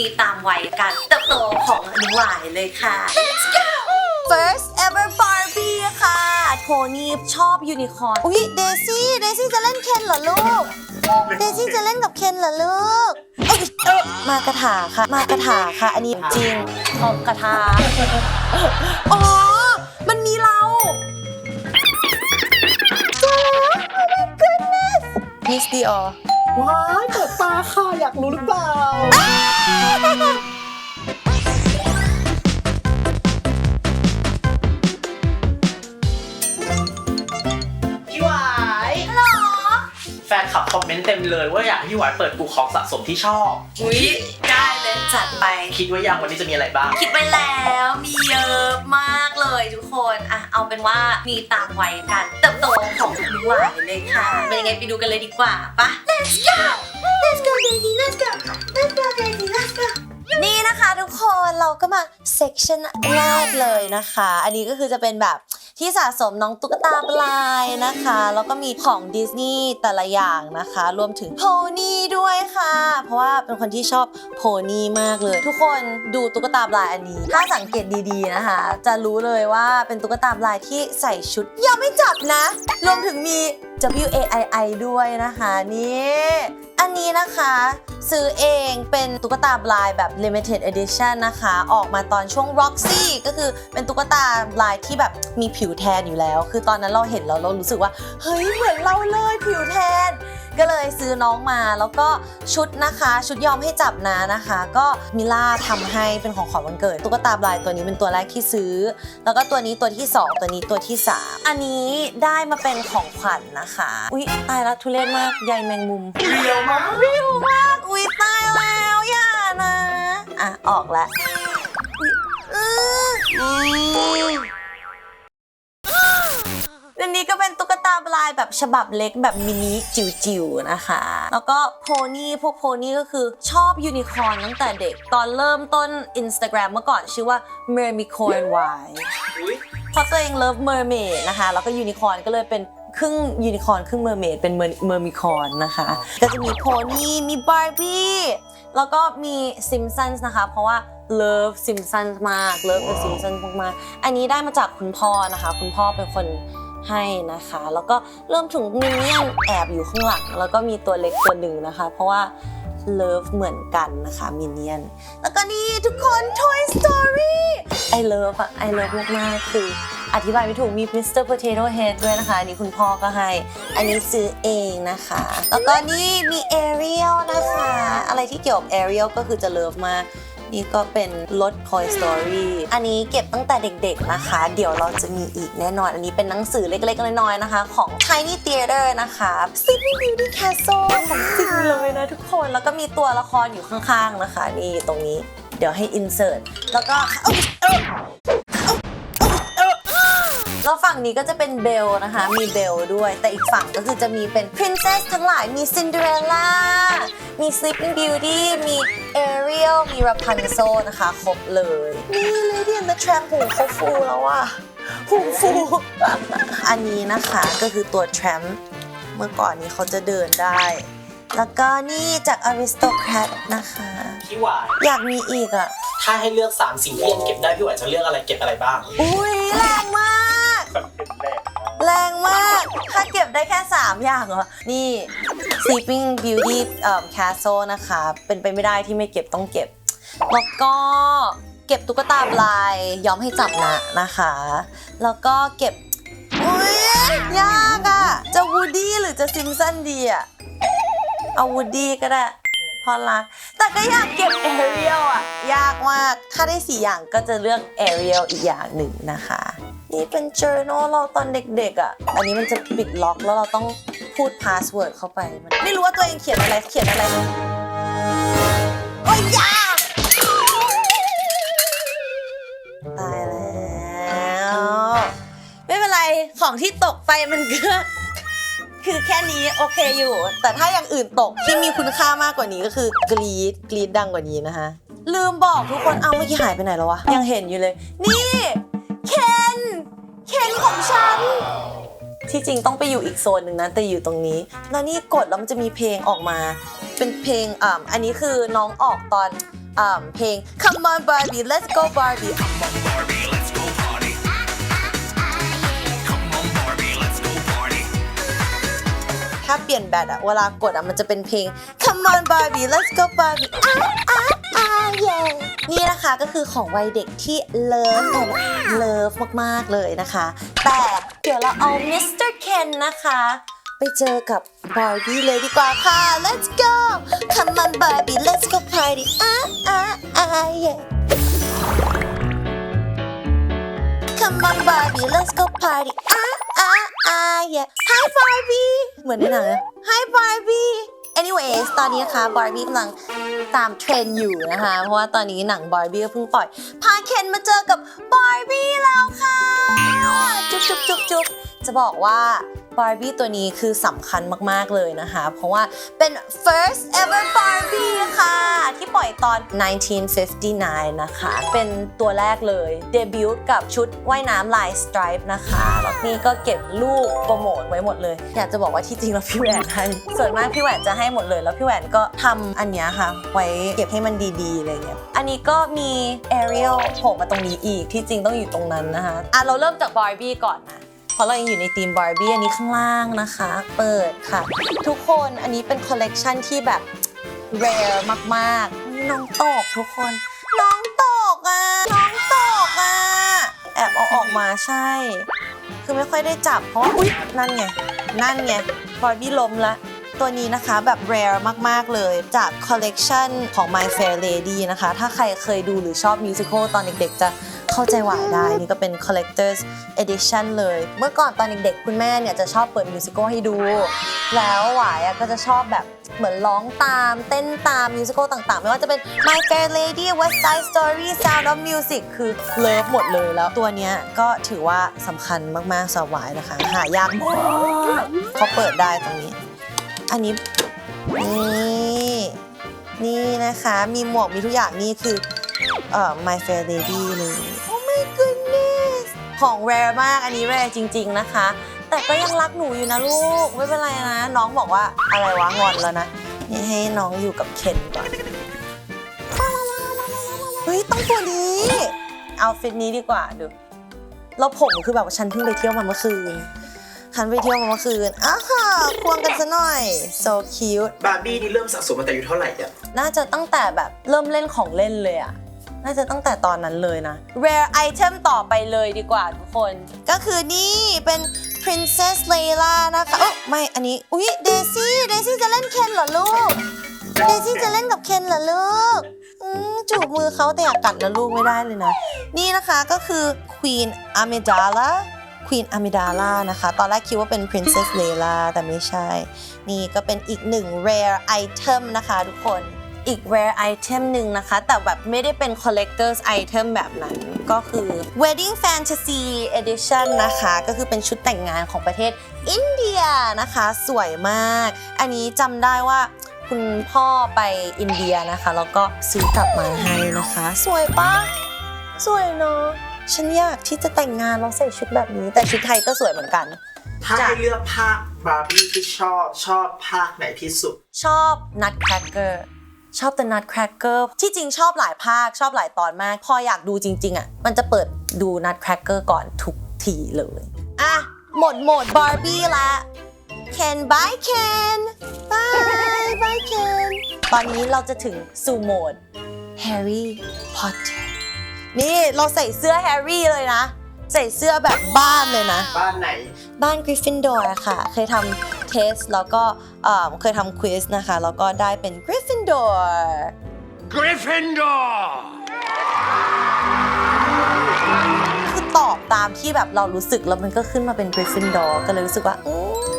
มีตามวัยการเติบโตของหนูหวายเลยค่ะ Let's go First ever Barbie ค่ะ โทนี่ชอบยูนิคอร์น อุ๊ย เดซี่เดซี่จะเล่นเคนเหรอลูก เดซี่จะเล่นกับเคนเหรอลูกเอ้ยเอ้ยมากระถาค่ะ มากระถาค่ะ อันนี้จริงออกกระถาอ๋อ มันมีเราเจอแล้ว Oh my goodness Miss Dior ว้ายเปิดตาค่ะอยากรู้หรือเปล่า พี่หวายหรอ แฟนคลับคอมเมนต์เต็มเลยว่าอยากให้พี่หวายเปิดกูของสะสมที่ชอบ อุ๊ย ได้ เลยจัดไป คิดว่ายังวันนี้จะมีอะไรบ้าง คิดไว้แล้วมีเยอะมากเลยทุกคนอะเอาเป็นว่ามีตามวัยการเติบโตของหนูหวายเลยค่ะ เป็นยังไงไปดูกันเลยดีกว่าปะ Let's go Let's go baby Let's go Let's go baby Let's go นี่นะคะทุกคนเราก็มาเซ c ชันแรกเลยนะคะ อันนี้ก็คือจะเป็นแบบ ที่สะสมน้องตุ๊กตาปลายนะคะ แล้วก็มีของดิสนีย์แต่ละอย่างนะคะ รวมถึงโพนี่ด้วยค่ะ เพราะว่าเป็นคนที่ชอบโพนี่มากเลย ทุกคนดูตุ๊กตาปลายอันนี้ ถ้าสังเกตดีๆนะคะ จะรู้เลยว่าเป็นตุ๊กตาปลายที่ใส่ชุดยังไม่จับนะ รวมถึงมี W A I I ด้วยนะคะนี่อันนี้นะคะซื้อเองเป็นตุ๊กตาบลายแบบ limited edition นะคะ ออกมาตอนช่วง Roxy ก็คือเป็นตุ๊กตาบลายที่แบบมีผิวแทนอยู่แล้ว คือตอนนั้นเราเห็นแล้วเรารู้สึกว่า เฮ้ยเหมือนเราเลยผิวแทน ก็เลยซื้อน้องมาแล้วก็ชุดนะคะ ชุดยอมให้จับนะนะคะ ก็มิล่าทำให้เป็นของขวัญวันเกิด ตุ๊กตาบลายตัวนี้เป็นตัวแรกที่ซื้อ แล้วก็ตัวนี้ตัวที่ 2 ตัวนี้ตัวที่ 3 อันนี้ได้มาเป็นของขวัญนะคะ อุ๊ยตายละทุเรศมากใยแมงมุมเรียวมากวิวมากอุ๊ยตายแล้วอย่านะอะออกแล้วอุ๊ยอื้ ออืมอันนี้ก็เป็นตุ๊กตาปลายแบบฉบับเล็กแบบมินิจิ๋วๆนะคะ แล้วก็โพนี่พวกโพนี่ก็คือชอบยูนิคอร์นตั้งแต่เด็ก ตอนเริ่มต้น Instagram เมื่อก่อนชื่อว่า Mermicorn Y อุ้ยเพราะตัวเองเลิฟเมอร์เมดนะคะ แล้วก็ยูนิคอร์นก็เลยเป็นครึ่งยูนิคอร์นครึ่งเมอร์เมดเป็นเมอร์มิคอร์นนะคะ ก็จะมีโพนี่มีบาร์บี้แล้วก็มีซิม s ันส์นะคะ เพราะว่าเลิฟซิม s ันส์มากเลิฟกับซิม s ันส์มากๆอันนี้ได้มาจากคุณพ่อนะคะ คุณพ่อเป็นคน ให้นะคะ แล้วก็เริ่มถึงมินเนี่ยนแอบอยู่ข้างหลัง แล้วก็มีตัวเล็กตัวหนึ่งนะคะ เพราะว่าเลิฟเหมือนกันนะคะมินเนี่ยนแล้วก็นี่ทุกคน Toy Story I love อะ I love มากๆคืออธิบายไม่ถูกมี Mr. Potato Head ด้วยนะคะ อันนี้คุณพ่อก็ให้ อันนี้ซื้อเองนะคะ แล้วก็นี่มี Ariel นะคะ อะไรที่เกี่ยวกับ Ariel ก็คือจะเลิฟมาก นี่ก็เป็นรถ Toy Story อันนี้เก็บตั้งแต่เด็กๆนะคะ เดี๋ยวเราจะมีอีกแน่นอน อันนี้เป็นหนังสือเล็กๆน้อยๆนะคะ ของ Tiny Theater นะคะ Sleeping Beauty Castle ของจริงเลยนะทุกคน แล้วก็มีตัวละครอยู่ข้างๆนะคะ นี่ตรงนี้ เดี๋ยวให้ insert แล้วก็ แล้วฝั่งนี้ก็จะเป็นเบลนะคะ มีเบลด้วย แต่อีกฝั่งก็คือจะมีเป็น princess ทั้งหลาย มี Cinderella มี Sleeping Beauty มี Ariel มี Rapunzel นะคะ ครบเลย นี่ Lady and the Tramp หูเขาฟูแล้วอะหูฟู อันนี้นะคะก็คือตัว Tramp เมื่อก่อนนี้เขาจะเดินได้ แล้วก็นี่จาก Aristocrat นะคะ พี่หวายอยากมีอีกอะถ้าให้เลือก 3 สิ่งที่ยังเก็บได้ พี่หวายจะเลือกอะไรเก็บอะไรบ้าง อุ้ยแรงมากแรงมาก ถ้าเก็บได้แค่ 3 อย่างเหรอ นี่ Sleeping Beauty เอ่อ Castle นะคะ เป็นไปไม่ได้ที่ไม่เก็บต้องเก็บ แล้วก็เก็บตุ๊กตาลายยอมให้จับนะนะคะ แล้วก็เก็บอุ้ยยากอะ่ะจะวูดี้หรือจะซิมสันดีอะเอาวูดี้ก็ได้พอรักแต่ก็อยากเก็บแอเรียลอะยากมาก ถ้าได้สี่อย่างก็จะเลือกแอเรียลอีกอย่างหนึ่งนะคะ นี่เป็น journal เราตอนเด็กๆอะ อันนี้มันจะปิดล็อกแล้วเราต้องพูดพาสเวิร์ดเข้าไป มันไม่รู้ว่าตัวเองเขียนอะไรเขียนอะไรโอ้ยยาตายแล้ว ไม่เป็นไรของที่ตกไปมันก็คือแค่นี้โอเคอยู่ แต่ถ้าอย่างอื่นตกที่มีคุณค่ามากกว่านี้ก็คือกรีดกรีดดังกว่านี้นะคะ ลืมบอกทุกคนเอาเมื่อกี้หายไปไหนแล้ววะยังเห็นอยู่เลย นี่ เคนของฉัน ที่จริงต้องไปอยู่อีกโซนหนึ่งนะแต่อยู่ตรงนี้ แล้วนี่กดแล้วมันจะมีเพลงออกมา เป็นเพลงอ่าอันนี้คือน้องออกตอนอ่าเพลง Come on Barbie Let's go Barbie Barbie, let's go party. Come on, Barbie, let's go party. ถ้าเปลี่ยนแบตอะเวลากดอะมันจะเป็นเพลง Come on Barbie Let's go Barbie อะอะอะ yeah นี่ นะคะก็คือของวัยเด็กที่เลิฟกันเลิฟมากๆเลยนะคะ แต่เดี๋ยวเราเอา Mr. Ken นะคะ ไปเจอกับบาร์บี้เลยดีกว่าค่ะ Let's go Come on Barbie Let's go party อะอะอะ yeah Come on Barbie let's go party อะอะอะ yeah Hi Barbie เหมือนในหนังอะ Hi Barbie anyways ตอนนี้นะคะ Barbie กำลัง ตามเทรนอยู่นะคะ เพราะว่าตอนนี้หนังบาร์บี้เพิ่งปล่อย พาเคนมาเจอกับบาร์บี้แล้วค่ะ จุ๊บจุ๊บจุ๊บจุ๊บจะบอกว่า Barbie ตัวนี้คือสำคัญมากๆเลยนะคะ เพราะว่าเป็น first ever Barbie ค่ะ ที่ปล่อยตอน 1959 นะคะ เป็นตัวแรกเลยเดบิวต์กับชุดว่ายน้ำลายสไตรป์นะคะแล้วนี่ก็เก็บรูปโปรโมทไว้หมดเลย อยากจะบอกว่าที่จริงแล้วพี่แหวนให้ส่วนมากพี่แหวนจะให้หมดเลย แล้วพี่แหวนก็ทำอันนี้ค่ะ ไว้เก็บให้มันดีๆอะไรเงี้ยอันนี้ก็มีแอเรียลโผล่มาตรงนี้อีกที่จริงต้องอยู่ตรงนั้นนะคะอะเราเริ่มจากบาร์บี้ก่อนนะ เพราะเรายังอยู่ในทีมบาร์บี้อันนี้ข้างล่างนะคะ เปิดค่ะ ทุกคนอันนี้เป็นคอลเลกชันที่แบบ rare มากๆ น้องตกทุกคน น้องตกอะ น้องตกอะ แอบเอาออกมาใช่ คือไม่ค่อยได้จับเพราะอุ๊ย นั่นไง นั่นไงบาร์บี้ล้มละตัวนี้นะคะแบบ rare มากๆเลยจากคอลเลกชันของ My Fair Lady นะคะ ถ้าใครเคยดูหรือชอบมิวสิควลตอนเด็กๆจะ เข้าใจหวายได้นี่ก็เป็น collector's edition เลย เมื่อก่อนตอนเด็กๆคุณแม่เนี่ยจะชอบเปิดมิวสิควลให้ดู แล้วหวายอะก็จะชอบแบบเหมือนร้องตามเต้นตามมิวสิควลต่างๆ ไม่ว่าจะเป็น My Fair Lady West Side Story Sound of Music คือเลิฟหมดเลยแล้วตัวเนี้ยก็ถือว่าสำคัญมากๆสำหรับหวายนะคะ หายากมากเขาเปิดได้ตรงนี้ อันนี้นี่นี่นะคะ มีหมวกมีทุกอย่างนี่คือ เอ่อ My Fair Lady เลย Oh my goodness ของ rare มากอันนี้ rare จริง ๆ นะคะ แต่ก็ยังรักหนูอยู่นะลูก ไม่เป็นไรนะ น้องบอกว่าอะไรวะงอนแล้วนะ นี่ให้น้องอยู่กับเคนก่อนเฮ้ย ต้องตัวนี้เอาฟิตนี้ดีกว่าดูแล้วผมคือแบบว่าฉันเพิ่งไปเที่ยวมาเมื่อคืนฉันไปเที่ยวมาเมื่อคืนอ้าฮ่าควงกันซะหน่อย so cute บาร์บี้นี่เริ่มสะสมมาแต่อายู่เท่าไหร่อะน่าจะตั้งแต่แบบเริ่มเล่นของเล่นเลยอะ น่าจะตั้งแต่ตอนนั้นเลยนะ rare item ต่อไปเลยดีกว่าทุกคน ก็คือนี่เป็น princess Layla นะคะเอ้อไม่อันนี้ อุ๊ย Daisy Daisy จะเล่นเคนเหรอลูก Daisy จะเล่นกับเคนเหรอลูกอืมจูบมือเขาแต่อยากกัดนะลูกไม่ได้เลยนะ นี่นะคะก็คือ Queen Amidala Queen Amidala นะคะ ตอนแรกคิดว่าเป็น Princess Layla แต่ไม่ใช่ นี่ก็เป็นอีกหนึ่ง rare item นะคะทุกคน อีก rare item หนึ่งนะคะ แต่แบบไม่ได้เป็น collector's item แบบนั้น ก็คือ wedding fantasy edition นะคะ ก็คือเป็นชุดแต่งงานของประเทศอินเดียนะคะ สวยมาก อันนี้จำได้ว่าคุณพ่อไปอินเดียนะคะ แล้วก็ซื้อกลับมาให้นะคะ สวยปะสวยเนาะฉันอยากที่จะแต่งงานแล้วใส่ชุดแบบนี้ แต่ชุดไทยก็สวยเหมือนกัน ถ้าให้เลือกภาคบาร์บี้ที่ชอบชอบภาคไหนที่สุด ชอบ Nutcracker ชอบ The Nutcracker ที่จริงชอบหลายภาคชอบหลายตอนมาก พออยากดูจริง ๆอะมันจะเปิดดู Nutcracker ก่อนทุกทีเลย อะ หมดโหมด Barbie ละ Ken bye Ken bye bye Ken ตอนนี้เราจะถึงสู่โหมด Harry Potter นี่เราใส่เสื้อ Harry เลยนะ ใส่เสื้อแบบบ้านเลยนะ บ้านไหน บ้านกริฟฟินดอร์ค่ะ เคยทำเทสแล้วก็เอ่อเคยทำควิสนะคะ แล้วก็ได้เป็นกริฟฟิน ดอร์ Gryffindor! คือตอบตามที่แบบเรารู้สึกแล้วมันก็ขึ้นมาเป็นกริฟฟินดอร์ก็เลยรู้สึกว่าอื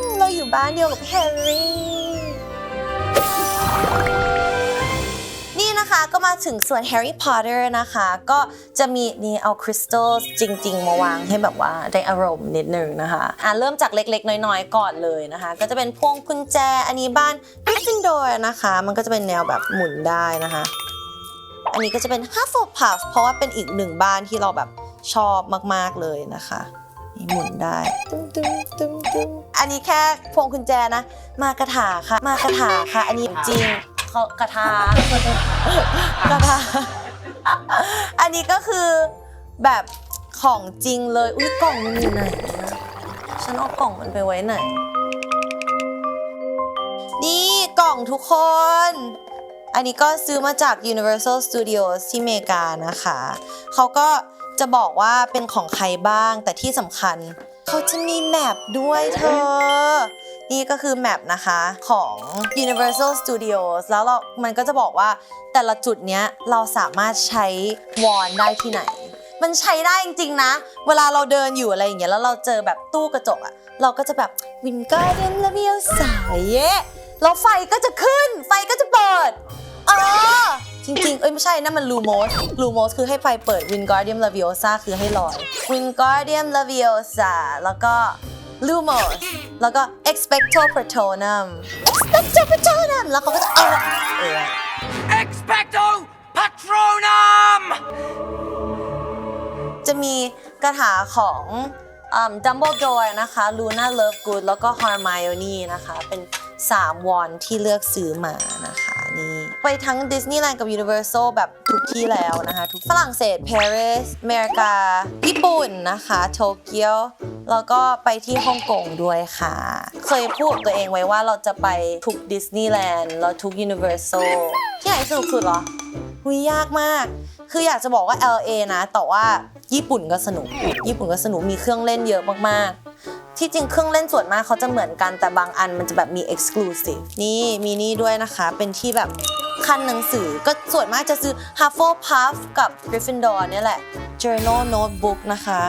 มเราอยู่บ้านเดียวกับแฮร์รี่นี่นะคะ ก็มาถึงส่วนแฮร์รี่พอตเตอร์นะคะ ก็จะมีนี่เอาคริสตัลจริง ๆ มาวางให้แบบว่าได้อารมณ์นิดนึงนะคะอะเริ่มจากเล็ก ๆ น้อย ๆ ก่อนเลยนะคะ ก็จะเป็นพวงกุญแจอันนี้บ้านกริฟฟินดอร์นะคะ มันก็จะเป็นแนวแบบหมุนได้นะคะ อันนี้ก็จะเป็น Hufflepuff เพราะว่าเป็นอีกหนึ่งบ้านที่เราแบบชอบมากๆเลยนะคะนี่หมุนได้ตึ้มตึ้มตึ้มตึ้มอันนี้แค่พวงกุญแจนะ มากระถาค่ะ มากระถาค่ะ อันนี้จริง เขากระทากระทาอันนี้ก็คือแบบของจริงเลย อุ้ยกล่องมันอยู่ไหนนะฉันเอากล่องมันไปไว้ไหน นี่กล่องทุกคน อันนี้ก็ซื้อมาจาก Universal Studios ที่อเมริกานะคะ เขาก็จะบอกว่าเป็นของใครบ้าง แต่ที่สำคัญ เขาจะมีแมปด้วยเธอ นี่ก็คือแมปนะคะของ Universal Studios แล้วเรามันก็จะบอกว่าแต่ละจุดเนี้ยเราสามารถใช้วอนได้ที่ไหน มันใช้ได้จริงๆนะ เวลาเราเดินอยู่อะไรอย่างเงี้ยแล้วเราเจอแบบตู้กระจกอะเราก็จะแบบวินการ์เดนลาเวียสายเย้แล้วไฟก็จะขึ้น ไฟก็จะเปิดเออจริงๆ เอ้ยไม่ใช่นั่นมันลูโมสลูโมสคือให้ไฟเปิด Wingardium Leviosa คือให้ลอย Wingardium Leviosa แล้วก็ Lumos แล้วก็ Expecto Patronum Expecto Patronum แล้วเขาก็จะเออเออ Expecto Patronum! จะมีคาถาของ ดัมเบิลดอร์นะคะ Luna Lovegood แล้วก็ Hermione นะคะ เป็น 3 วอนที่เลือกซื้อมานะคะนี่ไปทั้งดิสนีย์แลนด์กับ Universal แซลแบบทุกที่แล้วนะคะ ทุกฝรั่งเศสปารีสอเมริกา ญี่ปุ่นนะคะโตเกียวแล้วก็ไปที่ฮ่องกงด้วยค่ะ เคยพูดตัวเองไว้ว่าเราจะไปทุกดิสนีย์แลนด์แล้วทุก Universal ที่ไหนสนุกสุดเหรอหุยยากมาก คืออยากจะบอกว่า LA นะ แต่ว่า ญี่ปุ่นก็สนุก ญี่ปุ่นก็สนุกมีเครื่องเล่นเยอะมากๆ ที่จริงเครื่องเล่นส่วนมากเขาจะเหมือนกันแต่บางอันมันจะแบบมี exclusive นี่มีนี่ด้วยนะคะ เป็นที่แบบคันหนังสือก็ส่วนมากจะซื้อ Hufflepuff กับ Gryffindor เนี่ยแหละ Journal Notebook นะคะ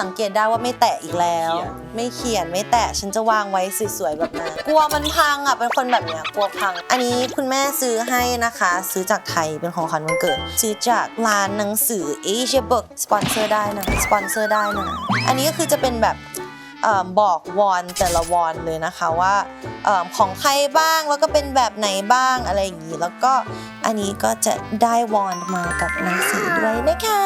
สังเกตได้ว่าไม่แตะอีกแล้ว ไม่เขียนไม่แตะฉันจะวางไว้สวยๆแบบนั้นกลัวมันพังอะเป็นคนแบบเนี้ยกลัวพัง อันนี้คุณแม่ซื้อให้นะคะ ซื้อจากไทยเป็นของขวัญวันเกิด ซื้อจากร้านหนังสือ Asia Book สปอนเซอร์ได้นะสปอนเซอร์ได้นะอันนี้ก็คือจะเป็นแบบ บอกวอนแต่ละวอนเลยนะคะว่าเออของใครบ้างแล้วก็เป็นแบบไหนบ้างอะไรอย่างนี้ แล้วก็อันนี้ก็จะได้วอนมากับหนังสือด้วยนะคะ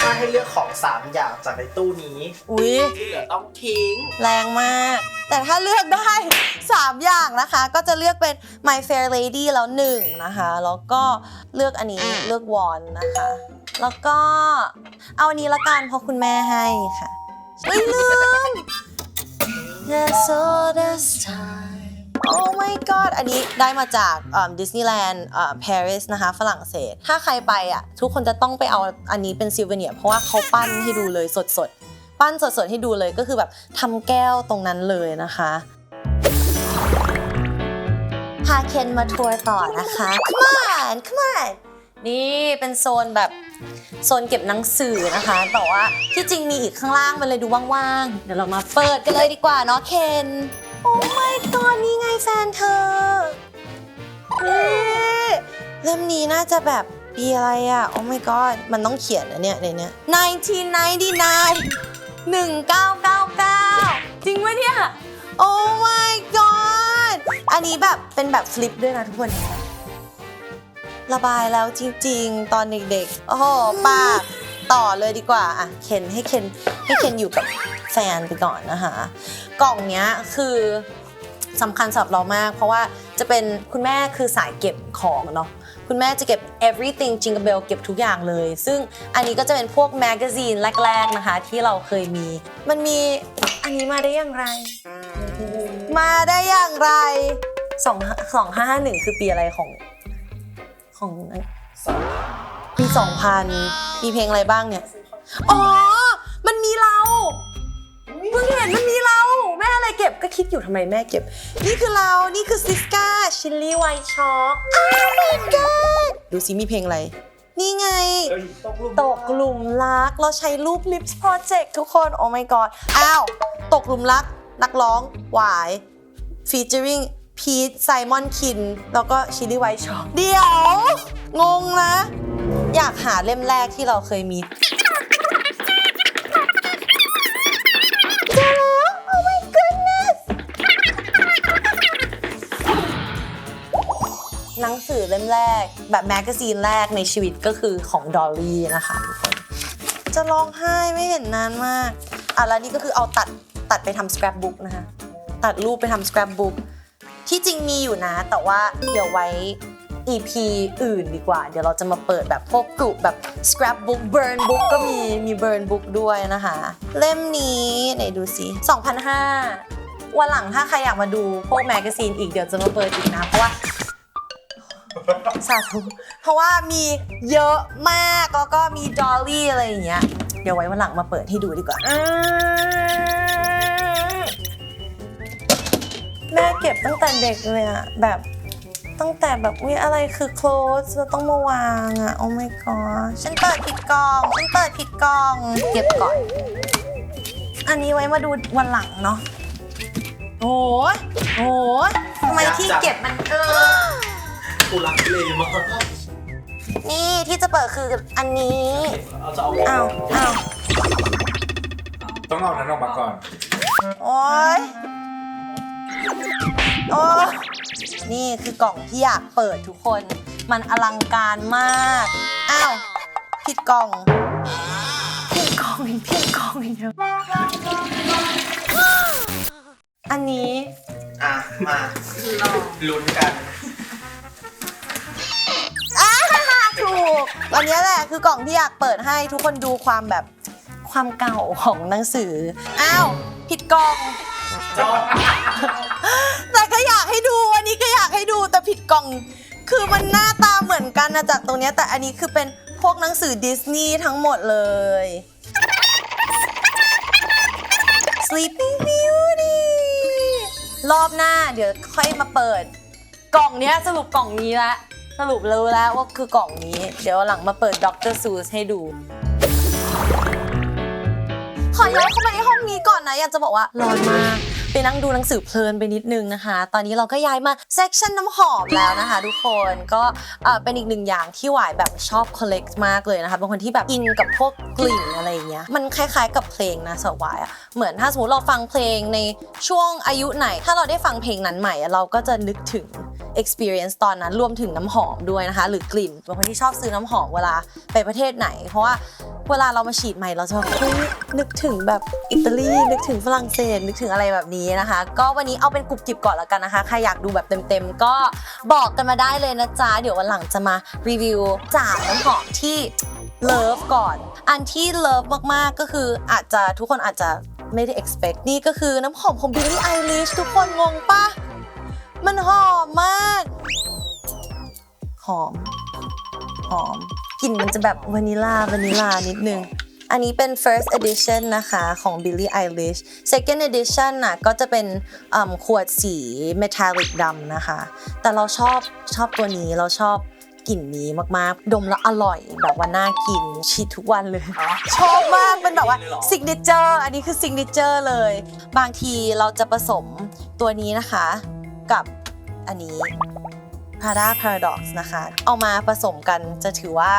ถ้าให้เลือกของ 3 อย่างจากในตู้นี้อุ้ยที่เหลือต้องทิ้ง แรงมาก แต่ถ้าเลือกได้ 3 อย่างนะคะ ก็จะเลือกเป็น My Fair Lady แล้วหนึ่งนะคะ แล้วก็เลือกอันนี้เลือกวอนนะคะ แล้วก็เอาอันนี้ละกันเพราะคุณแม่ให้ค่ะ ไม่ลืม Yes all this time Oh my god อันนี้ได้มาจากดิสนีย์แลนด์ปารีสนะคะ ฝรั่งเศส ถ้าใครไปอะ ทุกคนจะต้องไปเอาอันนี้เป็นซิลเวเนียเพราะว่าเขาปั้นให้ดูเลยสดๆ ปั้นสดๆ ให้ดูเลยก็คือแบบทำแก้วตรงนั้นเลยนะคะพาเคนมาทัวร์ต่อนะคะ come on come on นี่เป็นโซนแบบโซนเก็บหนังสือนะคะ แต่ว่าที่จริงมีอีกข้างล่างมันเลยดูว่างๆ เดี๋ยวเรามาเปิดกันเลยดีกว่าเนาะเคน โอ้ my god นี่ไงแฟนเธอนี่เล่มนี้น่าจะแบบปีอะไรอะโอ้ my god มันต้องเขียนนะเนี่ยในเนี้ย1999 1999 จริงไหมเนี่ย โอ้ my god อันนี้แบบเป็นแบบฟลิปด้วยนะทุกคน ระบายแล้วจริง ๆ ตอนเด็กๆ โอ้โหปาต่อเลยดีกว่าอะเคนให้เคนให้เคนอยู่กับแฟนไปก่อนนะคะ กล่องเนี้ยคือสำคัญสำหรับเรามาก เพราะว่าจะเป็นคุณแม่คือสายเก็บของเนาะคุณแม่จะเก็บ everything Jingle Bell เก็บทุกอย่างเลย ซึ่งอันนี้ก็จะเป็นพวกแมกกาซีนแรก ๆนะคะ ที่เราเคยมี มันมีอันนี้มาได้อย่างไร มาได้อย่างไรสองสองห้าหนึ่งคือปีอะไรของ ของปีสองพันมีเพลงอะไรบ้างเนี่ย อ๋อ มันมีเราเพิ่งเห็นมันมีเรา แม่อะไรเก็บก็คิดอยู่ทำไมแม่เก็บ นี่คือเรา นี่คือซิสกาชิลลี่ไวท์ช็อกอ้าว my god ดูสิมีเพลงอะไร นี่ไง ตกหลุมรัก เราใช้รูป Lips Project ทุกคน โอ้ my god อ้าว ตกหลุมรัก นักร้อง หวาย featuring พีทไซมอนคิน แล้วก็ชิลลี่ไวท์ช็อกเดี๋ยว งงนะ อยากหาเล่มแรกที่เราเคยมีเจอแล้ว Oh my goodness หนังสือเล่มแรก แบบแมกกาซีนแรกในชีวิตก็คือของดอลลี่นะคะทุกคน จะร้องไห้ไม่เห็นนานมาก อะแล้วนี่ก็คือเอาตัดตัดไปทำ scrapbook นะคะ ตัดรูปไปทำ scrapbook ที่จริงมีอยู่นะ แต่ว่าเดี๋ยวไว้ EP อื่นดีกว่า เดี๋ยวเราจะมาเปิดแบบพวกกลุ่มแบบ scrapbook burn book ก็มีมี burn book ด้วยนะคะ เล่มนี้ไหนดูสิ2,005วันหลังถ้าใครอยากมาดูพวกแมกกาซีนอีกเดี๋ยวจะมาเปิดอีกนะ เพราะว่าสาธุเพราะว่ามีเยอะมากแล้วก็มีดอลลี่อะไรอย่างเงี้ย เดี๋ยวไว้วันหลังมาเปิดให้ดูดีกว่า แม่เก็บตั้งแต่เด็กเลยอะแบบตั้งแต่แบบวิอะไรคือ clothes เราต้องมาวางอะ oh my god ฉันเปิดผิดกล่อง ฉันเปิดผิดกล่อง เก็บก่อน อันนี้ไว้มาดูวันหลังเนาะโอ้ยโอ้ยทำไมที่เก็บมันเออ กูรักเลยมากนี่ที่จะเปิดคืออันนี้ เอาจะเอาอ้าว อ้าว ต้องเอานั้นออกมาก่อน โอ๊ย โอ้นี่คือกล่องที่อยากเปิดทุกคน มันอลังการมาก อ้าวผิดกล่องผิดกล่องอีกผิดกล่องอีกแล้วอันนี้อะ มาลุ้นกัน อ้าถูกอันนี้แหละคือกล่องที่อยากเปิดให้ทุกคนดูความแบบความเก่าของหนังสือ อ้าว ผิดกล่อง แต่ก็อยากให้ดูอันนี้ก็อยากให้ดูแต่ผิดกล่อง คือมันหน้าตาเหมือนกันนะจากตรงเนี้ยแต่อันนี้คือเป็นพวกหนังสือดิสนีย์ทั้งหมดเลย Sleeping Beauty รอบหน้าเดี๋ยวค่อยมาเปิด กล่องเนี้ยสรุปกล่องนี้ละสรุปรู้แล้วว่าคือกล่องนี้ เดี๋ยวหลังมาเปิด Dr. Seuss ให้ดู ขอย้ายเข้ามาในห้องนี้ก่อนนะ อยากจะบอกว่าร้อนมาก ไปนั่งดูหนังสือเพลินไปนิดนึงนะคะ ตอนนี้เราก็ย้ายมาเซ c ชันน้ำหอมแล้วนะคะ ทุกคนก็เป็นอีกหนึ่งอย่างที่หวายแบบชอบ collect มากเลยนะคะเป็นคนที่แบบอินกับพวกกลิ่นอะไรอย่างเงี้ยมันคล้ายๆกับเพลงนะสวายอะเหมือนถ้าสมมติเราฟังเพลงในช่วงอายุไหน ถ้าเราได้ฟังเพลงนั้นใหม่ เราก็จะนึกถึง experience ตอนนั้นรวมถึงน้ำหอมด้วยนะคะ หรือกลิ่นเป็นคนที่ชอบซื้อน้ำหอมเวลาไปประเทศไหน เพราะว่าเวลาเรามาฉีดใหม่เราจะแบบนึกถึงแบบอิตาลีนึกถึงฝรั่งเศสนึกถึงอะไรแบบนี้นะคะ ก็วันนี้เอาเป็นกรุบกริบก่อนละกันนะคะ ใครอยากดูแบบเต็มๆ ก็บอกกันมาได้เลยนะจ๊ะ เดี๋ยววันหลังจะมารีวิวจากน้ำหอมที่เลิฟก่อน อันที่เลิฟมากๆ ก็คืออาจจะทุกคนอาจจะไม่ได้ expect นี่ก็คือน้ำหอมของ Billie Eilish ทุกคนงงปะมันหอมมาก หอม หอมกลิ่นมันจะแบบวานิลลาวานิลลานิดนึง อันนี้เป็น first edition นะคะของ Billie Eilish second edition น่ะก็จะเป็นขวดสี metallic ดำนะคะ แต่เราชอบชอบตัวนี้เราชอบกลิ่นนี้มากๆ ดมแล้วอร่อยแบบว่าน่ากินฉีดทุกวันเลย ชอบมากเป็นแบบว่าซิกเนเจอร์อันนี้คือซิกเนเจอร์เลย บางทีเราจะผสมตัวนี้นะคะ กับอันนี้ Prada Paradox นะคะ เอามาผสมกันจะถือว่า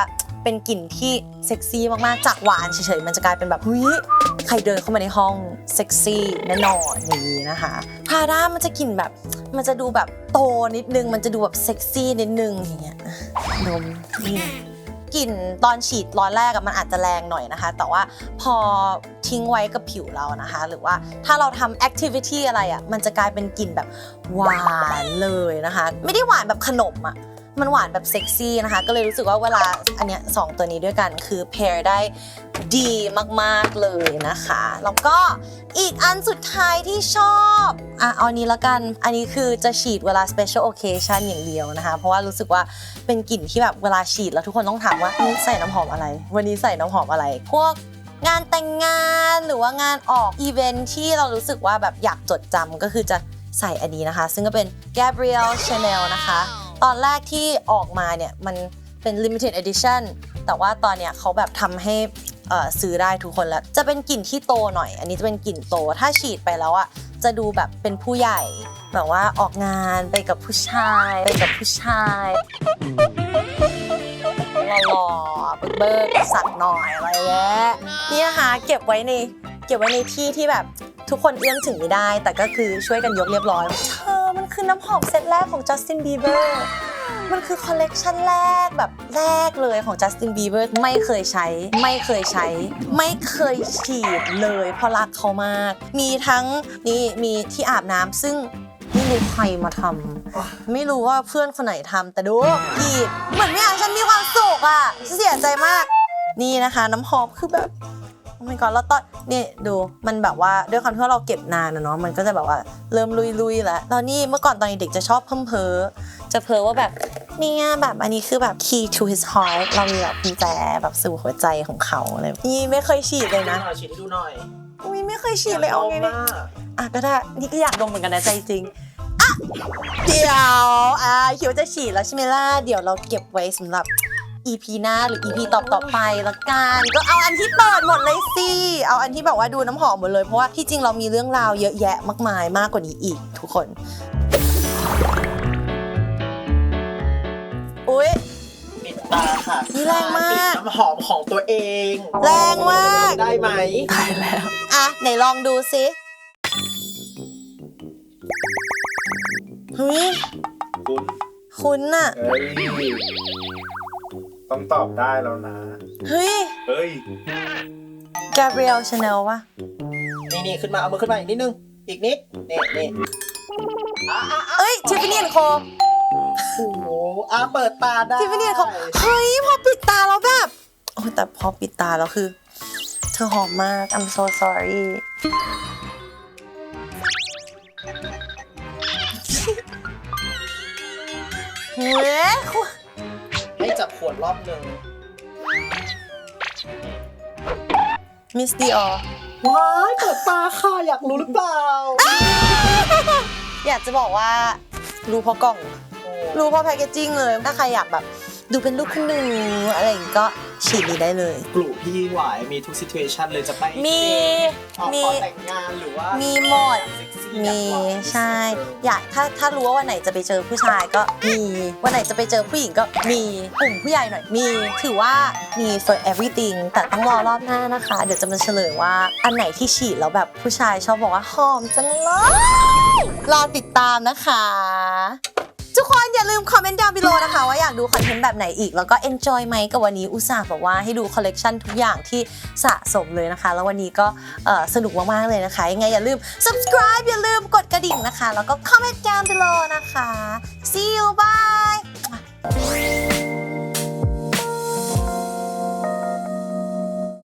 เป็นกลิ่นที่เซ็กซี่มากๆ จากหวานเฉยๆ มันจะกลายเป็นแบบเฮ้ยใครเดินเข้ามาในห้องเซ็กซี่แน่นอนอย่างนี้นะคะ Prada มันจะกลิ่นแบบ มันจะดูแบบโตนิดนึง มันจะดูแบบเซ็กซี่นิดนึงอย่างเงี้ยดมนี่กลิ่นตอนฉีดร้อนแรกมันอาจจะแรงหน่อยนะคะ แต่ว่าพอทิ้งไว้กับผิวเรานะคะ หรือว่าถ้าเราทำแอคทิวิตี้อะไรอะมันจะกลายเป็นกลิ่นแบบหวานเลยนะคะ ไม่ได้หวานแบบขนมอะ มันหวานแบบเซ็กซี่นะคะ ก็เลยรู้สึกว่าเวลาอันเนี้ยสองตัวนี้ด้วยกันคือ pair ได้ดีมากๆเลยนะคะ แล้วก็อีกอันสุดท้ายที่ชอบอะเอาอันนี้ละกัน อันนี้คือจะฉีดเวลา special occasion อย่างเดียวนะคะ เพราะว่ารู้สึกว่าเป็นกลิ่นที่แบบเวลาฉีดแล้วทุกคนต้องถามว่านี่ใส่น้ำหอมอะไร วันนี้ใส่น้ำหอมอะไร พวกงานแต่งงานหรือว่างานออกอีเวนท์ที่เรารู้สึกว่าแบบอยากจดจำก็คือจะใส่อันนี้นะคะ ซึ่งก็เป็น Gabrielle Chanel นะคะ ตอนแรกที่ออกมาเนี่ยมันเป็น limited edition แต่ว่าตอนเนี้ยเขาแบบทำให้เอ่อซื้อได้ทุกคนแล้ว จะเป็นกลิ่นที่โตหน่อย อันนี้จะเป็นกลิ่นโต ถ้าฉีดไปแล้วอะจะดูแบบเป็นผู้ใหญ่ แบบว่าออกงานไปกับผู้ชาย ไปกับผู้ชายหล่อๆเบิกๆสักหน่อยอะไรเงี้ยนี่นะคะเก็บไว้ใน ก็บไว้ในที่ที่แบบทุกคนเอื้อมถึงไม่ได้ แต่ก็คือช่วยกันยกเรียบร้อยเธอมันคือน้ำหอมเซตแรกของ Justin Bieber มันคือคอลเลกชันแรกแบบแรกเลยของ Justin Bieber ไม่เคยใช้ ไม่เคยใช้ ไม่เคยฉีดเลยเพราะรักเขามาก มีทั้งนี่มีที่อาบน้ำซึ่งไม่รู้ใครมาทำไม่รู้ว่าเพื่อนคนไหนทำแต่ดูกีดเหมือนไม่อยากฉันมีความสุขอะเสียใจมาก นี่นะคะ น้ำหอมคือแบบ โอ้ my god แล้วตอนนี่ดูมันแบบว่าด้วยความที่ว่าเราเก็บนานนะเนาะมันก็จะแบบว่าเริ่มลุยๆแล้วตอนนี้เมื่อก่อนตอนเด็กๆจะชอบเพิ่มเพ้อจะเพ้อว่าแบบเนี่ยแบบอันนี้คือแบบ key to his heart เรามีแบบกุญแจแบบสู่หัวใจของเขาอะไรนี่ไม่เคยฉีดเลยนะหน่อยฉีดให้ดูหน่อยอุ้ยไม่เคยฉีดเลยเอาไงเนี่ยมากอะก็ได้นี่ก็อยากดมเหมือนกันนะใจจริงอะเดี๋ยวอะคิดวาจะฉีดแล้วใช่ไหมล่ะเดี๋ยวเราเก็บไว้สำหรับ EP หน้าหรือ EP ต่อต่อๆไปละกันก็เอาอันที่เปิดหมดเลยสิเอาอันที่แบบว่าดูน้ำหอมหมดเลยเพราะว่าที่จริงเรามีเรื่องราวเยอะแยะมากมายมากกว่านี้อีกทุกคนอุ้ยปิดตาค่ะนี่แรงมากปิดน้ำหอมของตัวเอง แรงมาก ได้ไหมได้แล้ว อะ ไหนลองดูสิเฮ้ยคุณ คุ้นน่ะ เอ้ย ต้องตอบได้แล้วนะ เฮ้ย เฮ้ย กาเบรียลชาแนลวะนี่นี่ขึ้นมา เอามือขึ้นมาอีกนิดนึง อีกนิด นี่นี่เอ้ยทิฟฟานี่โคโอ้โหอะเปิดตาได้ทิฟฟานี่โคเฮ้ย พอปิดตาแล้วแบบ โอ้ยแต่พอปิดตาแล้วคือ เธอหอมมาก I'm so sorry เฮ้ยให้ จับขวดรอบหนึ่งมิสดีออว้ายเปิดตาค่ะอยากรู้หรือเปล่า อยากจะบอกว่า รู้เพราะกล่อง รู้เพราะแพคเกจจิ้งเลย ถ้าใครอยากแบบ ดูเป็นลูกคุณหนึ่งอะไรอย่างงี้ก็ ฉีดนี้ได้เลย กลุ่พี่หวายมีทุกซิ t u เ t ชันเลยจะไปมีออกมี ขอแต่งงานหรือว่ามีมีหมดมีใช่ อยากถ้าถ้ารู้ว่าวันไหนจะไปเจอผู้ชายก็มีวันไหนจะไปเจอผู้หญิงก็มีกลุ่มผู้ใหญ่หน่อยมี ถือว่ามี for everything แต่ต้องรอรอบหน้านะคะ เดี๋ยวจะมาเฉลยว่าอันไหนที่ฉีดแล้วแบบผู้ชายชอบบอกว่าหอมจังเลยรอติดตามนะคะ ทุกคนอย่าลืมคอมเมนต์ดาวน์บิโลนะคะว่าอยากดูคอนเทนต์แบบไหนอีก แล้วก็ enjoy ไหมกับวันนี้อุตส่าห์แบบว่าให้ดูคอลเลกชันทุกอย่างที่สะสมเลยนะคะ แล้ววันนี้ก็เอ่อสนุกมากๆเลยนะคะ ยังไงอย่าลืม subscribe อย่าลืมกดกระดิ่งนะคะ แล้วก็คอมเมนต์ดาวน์บิโลนะคะ see you bye